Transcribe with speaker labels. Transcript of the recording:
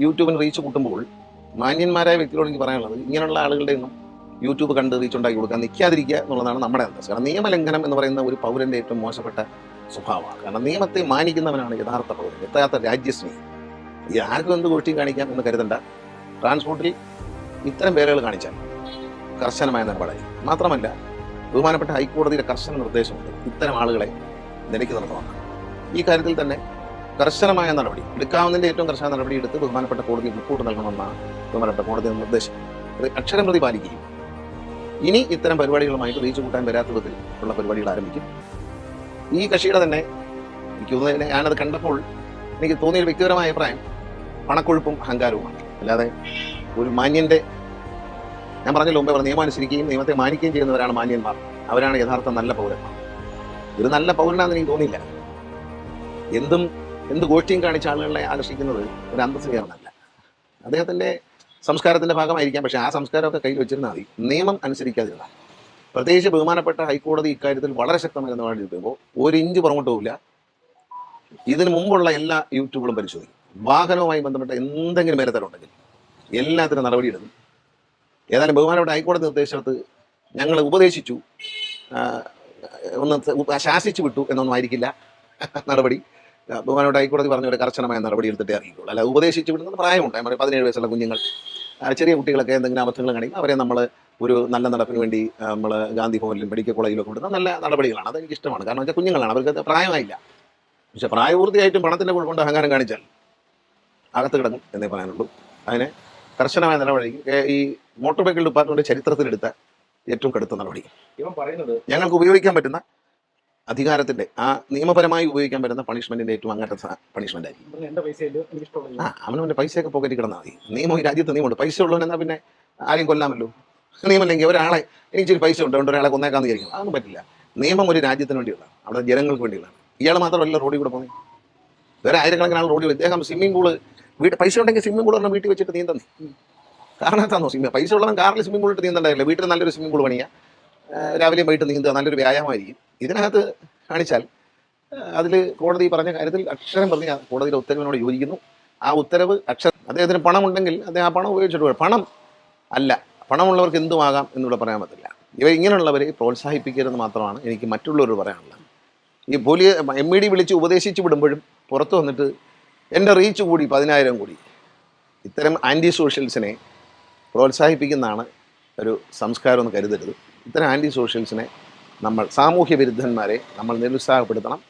Speaker 1: യൂട്യൂബിന് reach കൂട്ടുമ്പോൾ മാന്യന്മാരായ വ്യക്തികളോട് എനിക്ക് പറയാനുള്ളത് ഇങ്ങനെയുള്ള ആളുകളുടെ ഒന്നും യൂട്യൂബ് കണ്ട് റീച്ച് ഉണ്ടാക്കി കൊടുക്കാൻ നിൽക്കാതിരിക്കുക എന്നുള്ളതാണ് നമ്മുടെ അന്തസ്. കാരണം നിയമലംഘനം എന്ന് പറയുന്ന ഒരു പൗരന്റെ ഏറ്റവും മോശപ്പെട്ട സ്വഭാവമാണ്. കാരണം നിയമത്തെ മാനിക്കുന്നവനാണ് യഥാർത്ഥ പൗരൻ യഥാർത്ഥ രാജ്യസ്നേഹി. ഈ ആർക്കും എന്ത് ഗോഷ്ടിയും കാണിക്കാം എന്ന് കരുതണ്ട. ട്രാൻസ്പോർട്ടിൽ ഇത്തരം പേരുകൾ കാണിച്ചാൽ കർശനമായ നിലപാടായി മാത്രമല്ല ബഹുമാനപ്പെട്ട ഹൈക്കോടതിയുടെ കർശന നിർദ്ദേശമുണ്ട് ഇത്തരം ആളുകളെ നിലയ്ക്ക് നിർത്തണം ഈ കാര്യത്തിൽ തന്നെ കർശനമായ നടപടി എടുക്കാവുന്നതിന്റെ ഏറ്റവും കർശന നടപടി എടുത്ത് ബഹുമാനപ്പെട്ട കോടതി റിപ്പോർട്ട് നൽകണമെന്നാണ് ബഹുമാനപ്പെട്ട കോടതി നിർദ്ദേശം അക്ഷരം പ്രതി പാലിക്കുകയും ഇനി ഇത്തരം പരിപാടികളുമായിട്ട് റീച്ച് കൂട്ടാൻ വരാത്ത വിധത്തിൽ ഉള്ള പരിപാടികൾ ആരംഭിക്കും. ഈ കക്ഷിയുടെ തന്നെ എനിക്ക് തോന്നുന്നത് ഞാനത് കണ്ടപ്പോൾ എനിക്ക് തോന്നിയൊരു വ്യക്തിപരമായ അഭിപ്രായം പണക്കൊഴുപ്പും അഹങ്കാരവുമാണ്. അല്ലാതെ ഒരു മാന്യന്റെ ഞാൻ പറഞ്ഞ മുമ്പേ നിയമം അനുസരിക്കുകയും നിയമത്തെ മാനിക്കുകയും ചെയ്യുന്നവരാണ് മാന്യന്മാർ. അവരാണ് യഥാർത്ഥ നല്ല പൗരന്മാർ. ഇത് നല്ല പൗരനാണെന്ന് എനിക്ക് തോന്നിയില്ല. എന്തും എന്ത് ഗോഷ്ടിയും കാണിച്ച ആളുകളെ ആകർഷിക്കുന്നത് ഒരു അന്തസ്സുകാരനല്ല അദ്ദേഹത്തിന്റെ സംസ്കാരത്തിന്റെ ഭാഗമായിരിക്കാം പക്ഷേ ആ സംസ്കാരമൊക്കെ കയ്യിൽ വെച്ചിരുന്നാൽ മതി. നിയമം അനുസരിക്കാതിരുന്നാൽ പ്രത്യേകിച്ച് ബഹുമാനപ്പെട്ട ഹൈക്കോടതി ഇക്കാര്യത്തിൽ വളരെ ശക്തമായ നിലപാട് എടുക്കുമ്പോൾ ഒരു ഇഞ്ച് പുറകോട്ട് പോവില്ല. ഇതിനു മുമ്പുള്ള എല്ലാ യൂട്യൂബുകളും പരിശോധിക്കും. വാഹനവുമായി ബന്ധപ്പെട്ട എന്തെങ്കിലും മേലത്തരമുണ്ടെങ്കിൽ എല്ലാത്തിനും നടപടിയെടുക്കും ഏതായാലും ബഹുമാനപ്പെട്ട ഹൈക്കോടതി നിർദ്ദേശത്ത് ഞങ്ങൾ ഉപദേശിച്ചു ഒന്ന് ശാസിച്ചു വിട്ടു എന്നൊന്നും ആയിരിക്കില്ല നടപടി. ആ, ബഹുമാനപ്പെട്ട ഹൈക്കോടതി പറഞ്ഞു ഒരു കർശനമായ നടപടി എടുത്തിട്ടേ അറിയുള്ളൂ. അല്ല ഉപദേശിച്ച് വിടുന്നത് പ്രായമുണ്ട്. നമ്മുടെ പതിനേഴ് വയസ്സുള്ള കുഞ്ഞുങ്ങൾ ചെറിയ കുട്ടികളൊക്കെ എന്തെങ്കിലും അബദ്ധങ്ങൾ കാണിക്കും. അവരെ നമ്മൾ ഒരു നല്ല നടപ്പിന് വേണ്ടി നമ്മൾ ഗാന്ധി ഭവനിലും മെഡിക്കൽ കോളേജിലൊക്കെ വിടുന്ന നല്ല നടപടികളാണ്. അതെനിക്ക് ഇഷ്ടമാണ് കാരണം വെച്ചാൽ കുഞ്ഞുങ്ങളാണ്. അവർക്ക് പ്രായമായില്ല. പക്ഷെ പ്രായപൂർത്തിയായിട്ടും പണത്തിന്റെ കൊണ്ട് അഹങ്കാരം കാണിച്ചാൽ അകത്ത് കിടക്കും എന്നേ പറയാനുള്ളൂ. അതിന് കർശനമായ നടപടി ഈ മോട്ടോർ വെഹിക്കിൾ ഡിപ്പാർട്ട്മെന്റ് ചരിത്രത്തിലെടുത്ത ഏറ്റവും കടുത്ത നടപടി.
Speaker 2: ഇവൻ പറയുന്നത്
Speaker 1: ഞങ്ങൾക്ക് ഉപയോഗിക്കാൻ പറ്റുന്ന അധികാരത്തിന്റെ ആ നിയമപരമായി ഉപയോഗിക്കാൻ പറ്റുന്ന പണിഷ്മെന്റിന്റെ ഏറ്റവും അങ്ങനത്തെ പണിഷ്മെന്റ് ആയിരിക്കും. ആ അവനവന്റെ പൈസയൊക്കെ പോക്കറ്റിൽ കിടന്നാൽ മതി. നിയമം ഈ രാജ്യത്ത് നിയമമുണ്ട്. പൈസ ഉള്ളവൻ എന്നാ പിന്നെ ആരെയും കൊല്ലാമല്ലോ? നിയമമില്ലെങ്കിൽ ഒരാളെ എനിക്ക് ഇച്ചിരി പൈസ ഉണ്ട്. ഒരാളെ കൊന്നേക്കാന്ന് വിചാരിക്കും. അതൊന്നും പറ്റില്ല. നിയമം ഒരു രാജ്യത്തിന് വേണ്ടിയുള്ള അവിടെ ജനങ്ങൾക്ക് വേണ്ടിയുള്ളതാണ്. ഇയാൾ മാത്രമല്ല റോഡിൽ കൂടെ പോകുന്നത് വേറെ ആയിരക്കണക്കിന് ആൾ റോഡിൽ ഇദ്ദേഹം സ്വിമ്മിംഗ് പൂൾ വീട്ടിൽ പൈസ ഉണ്ടെങ്കിൽ സ്വിമ്മിംഗ് പൂൾ വീട്ടിൽ വെച്ചിട്ട് നീന്തുന്നേ. കാരണം എന്താണോ സ്വിമ്മിംഗ് പൈസ ഉള്ളവൻ കാറിൽ സ്വിമ്മിംഗ് പൂളിട്ട് നീന്തണ്ടായില്ല വീട്ടിൽ നല്ലൊരു സ്വിമ്മിംഗ് പൂൾ പണിയുക ആ, രാവിലെയും വൈകിട്ട് നീന്തുക നല്ലൊരു വ്യായാമമായിരിക്കും. ഇതിനകത്ത് കാണിച്ചാൽ അതിൽ കോടതി പറഞ്ഞ കാര്യത്തിൽ അക്ഷരം പറഞ്ഞ കോടതിയുടെ ഉത്തരവിനോട് യോജിക്കുന്നു. ആ ഉത്തരവ് അക്ഷരം അദ്ദേഹത്തിന് പണമുണ്ടെങ്കിൽ അദ്ദേഹം ആ പണം ഉപയോഗിച്ചിട്ട് പോയി. പണം അല്ല പണമുള്ളവർക്ക് എന്തുമാകാം എന്നിവിടെ പറയാൻ പറ്റില്ല. ഇവ ഇങ്ങനെയുള്ളവരെ പ്രോത്സാഹിപ്പിക്കരുതെന്ന് മാത്രമാണ് എനിക്ക് മറ്റുള്ളവർ പറയാനുള്ളത്. ഈ പോലീ എം ഇ ഡി വിളിച്ച് ഉപദേശിച്ച് വിടുമ്പോഴും പുറത്ത് വന്നിട്ട് എന്റെ റീച്ച് കൂടി പതിനായിരം കൂടി. ഇത്തരം ആന്റി സോഷ്യൽസിനെ പ്രോത്സാഹിപ്പിക്കുന്നതാണ് ഒരു സംസ്കാരം എന്ന് കരുതരുത്. ഇത്തരം ആന്റി സോഷ്യൽസിനെ നമ്മൾ സാമൂഹ്യ വിരുദ്ധന്മാരെ നമ്മൾ നിരുത്സാഹപ്പെടുത്തണം.